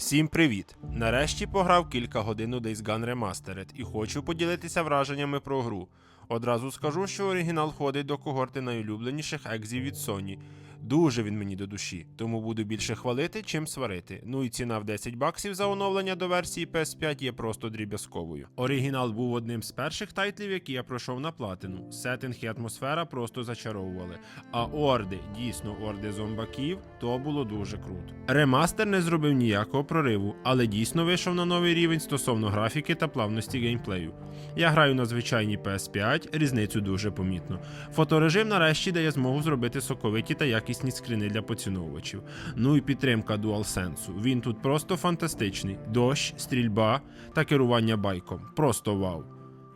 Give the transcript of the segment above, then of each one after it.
Всім привіт! Нарешті пограв кілька годин у Days Gone Remastered і хочу поділитися враженнями про гру. Одразу скажу, що оригінал входить до когорти найулюбленіших екзів від Sony. Дуже він мені до душі, тому буду більше хвалити, чим сварити. Ну і ціна в 10 баксів за оновлення до версії PS5 є просто дріб'язковою. Оригінал був одним з перших тайтлів, які я пройшов на платину. Сеттинг і атмосфера просто зачаровували. А орди, дійсно орди зомбаків, то було дуже круто. Ремастер не зробив ніякого прориву, але дійсно вийшов на новий рівень стосовно графіки та плавності геймплею. Я граю на звичайній PS5, різницю дуже помітно. Фоторежим нарешті дає змогу зробити соковиті та якісні скріни для поціновувачів. Ну і підтримка DualSense. Він тут просто фантастичний: дощ, стрільба та керування байком. Просто вау.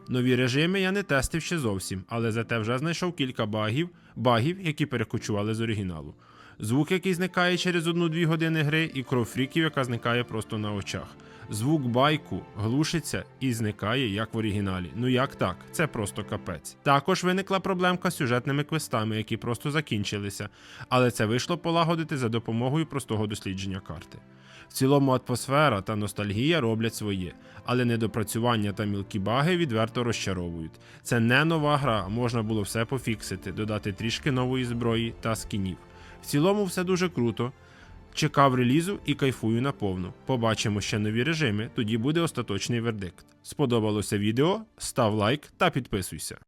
Нові режими я не тестив ще зовсім, але зате вже знайшов кілька багів, багів, які перекочували з оригіналу. Звук, який зникає через 1-2 години гри, і кров фріків, яка зникає просто на очах. Звук байку глушиться і зникає, як в оригіналі. Ну як так? Це просто капець. Також виникла проблемка з сюжетними квестами, які просто закінчилися, але це вийшло полагодити за допомогою простого дослідження карти. В цілому атмосфера та ностальгія роблять своє, але недопрацювання та мілкі баги відверто розчаровують. Це не нова гра, можна було все пофіксити, додати трішки нової зброї та скінів. В цілому все дуже круто. Чекав релізу і кайфую наповну. Побачимо ще нові режими, тоді буде остаточний вердикт. Сподобалося відео? Став лайк та підписуйся.